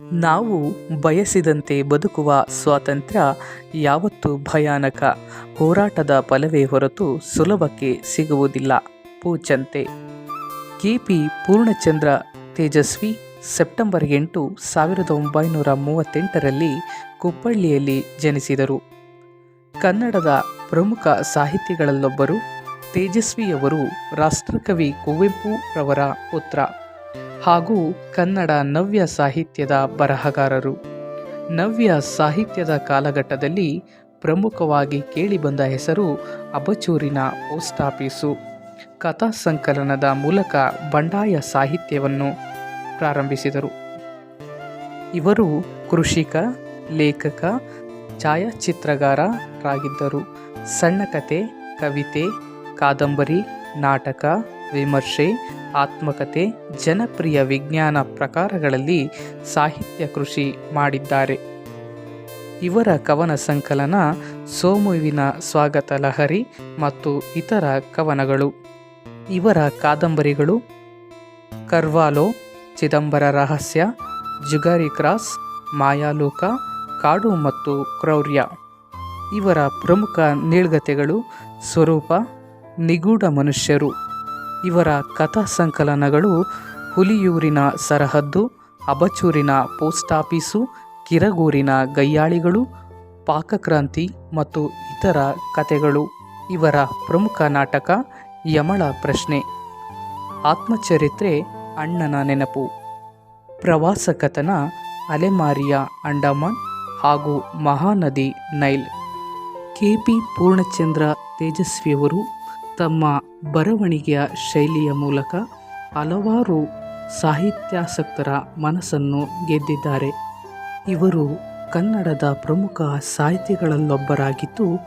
ನಾವು ಬಯಸಿದಂತೆ ಬದುಕುವ ಸ್ವಾತಂತ್ರ್ಯ ಯಾವತ್ತೂ ಭಯಾನಕ. ಹೋರಾಟದ ಫಲವೇ ಹೊರತು ಸುಲಭಕ್ಕೆ ಸಿಗುವುದಿಲ್ಲ. Poochanthe K P Poornachandra Tejaswi September ಎಂಟು ಸಾವಿರದ ಒಂಬೈನೂರ ಮೂವತ್ತೆಂಟರಲ್ಲಿ ಕುಪ್ಪಳ್ಳಿಯಲ್ಲಿ ಜನಿಸಿದರು. ಕನ್ನಡದ ಪ್ರಮುಖ ಸಾಹಿತಿಗಳಲ್ಲೊಬ್ಬರು ತೇಜಸ್ವಿಯವರು ರಾಷ್ಟ್ರಕವಿ ಕುವೆಂಪುರವರ ಪುತ್ರ. ಹಾಗೂ ಕನ್ನಡ ನವ್ಯ ಸಾಹಿತ್ಯದ ಬರಹಗಾರರು. ನವ್ಯ ಸಾಹಿತ್ಯದ ಕಾಲಘಟ್ಟದಲ್ಲಿ ಪ್ರಮುಖವಾಗಿ ಕೇಳಿಬಂದ ಹೆಸರು ಅಬಚೂರಿನ ಪೋಸ್ಟ್ ಕಥಾ ಸಂಕಲನದ ಮೂಲಕ ಬಂಡಾಯ ಸಾಹಿತ್ಯವನ್ನು ಪ್ರಾರಂಭಿಸಿದರು. ಇವರು ಕೃಷಿಕ, ಲೇಖಕ ಛಾಯಾಚಿತ್ರಗಾರರಾಗಿದ್ದರು ಸಣ್ಣ ಕತೆ, ಕವಿತೆ, ಕಾದಂಬರಿ, ನಾಟಕ, ವಿಮರ್ಶೆ ಆತ್ಮಕತೆ, ಜನಪ್ರಿಯ ವಿಜ್ಞಾನ ಪ್ರಕಾರಗಳಲ್ಲಿ ಸಾಹಿತ್ಯ ಕೃಷಿ ಮಾಡಿದ್ದಾರೆ. ಇವರ ಕವನ ಸಂಕಲನ, ಸೋಮುವಿನ ಸ್ವಾಗತ ಲಹರಿ ಮತ್ತು ಇತರ ಕವನಗಳು. ಇವರ ಕಾದಂಬರಿಗಳು, ಕರ್ವಾಲೋ, ಚಿದಂಬರ ರಹಸ್ಯ, ಜುಗಾರಿ ಕ್ರಾಸ್, ಮಾಯಾಲೋಕ, ಕಾಡು ಮತ್ತು ಕ್ರೌರ್ಯ. ಇವರ ಪ್ರಮುಖ ನೀಳ್ಗತೆಗಳು ಸ್ವರೂಪ, ನಿಗೂಢ ಮನುಷ್ಯರು. ಇವರ ಕಥಾ ಸಂಕಲನಗಳು ಹುಲಿಯೂರಿನ ಸರಹದ್ದು, ಅಬಚೂರಿನ ಪೋಸ್ಟ್ ಆಫೀಸು ಕಿರಗೂರಿನ ಗಯ್ಯಾಳಿಗಳು ಪಾಕಕ್ರಾಂತಿ ಮತ್ತು ಇತರ ಕಥೆಗಳು. ಇವರ ಪ್ರಮುಖ ನಾಟಕ ಯಮಳ ಪ್ರಶ್ನೆ. ಆತ್ಮಚರಿತ್ರೆ ಅಣ್ಣನ ನೆನಪು. ಪ್ರವಾಸ ಕಥನ ಅಲೆಮಾರಿಯ ಅಂಡಮಾನ್ ಹಾಗೂ Mahanadi Nile. K P Poornachandra ತೇಜಸ್ವಿಯವರು ತಮ್ಮ ಬರವಣಿಗೆಯ ಶೈಲಿಯ ಮೂಲಕ ಹಲವಾರು ಸಾಹಿತ್ಯಾಸಕ್ತರ ಮನಸ್ಸನ್ನು ಗೆದ್ದಿದ್ದಾರೆ. ಇವರು ಕನ್ನಡದ ಪ್ರಮುಖ ಸಾಹಿತಿಗಳಲ್ಲೊಬ್ಬರಾಗಿದ್ದು,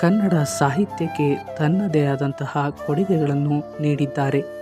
ಕನ್ನಡ ಸಾಹಿತ್ಯಕ್ಕೆ ತನ್ನದೇ ಆದಂತಹ ಕೊಡುಗೆಗಳನ್ನು ನೀಡಿದ್ದಾರೆ.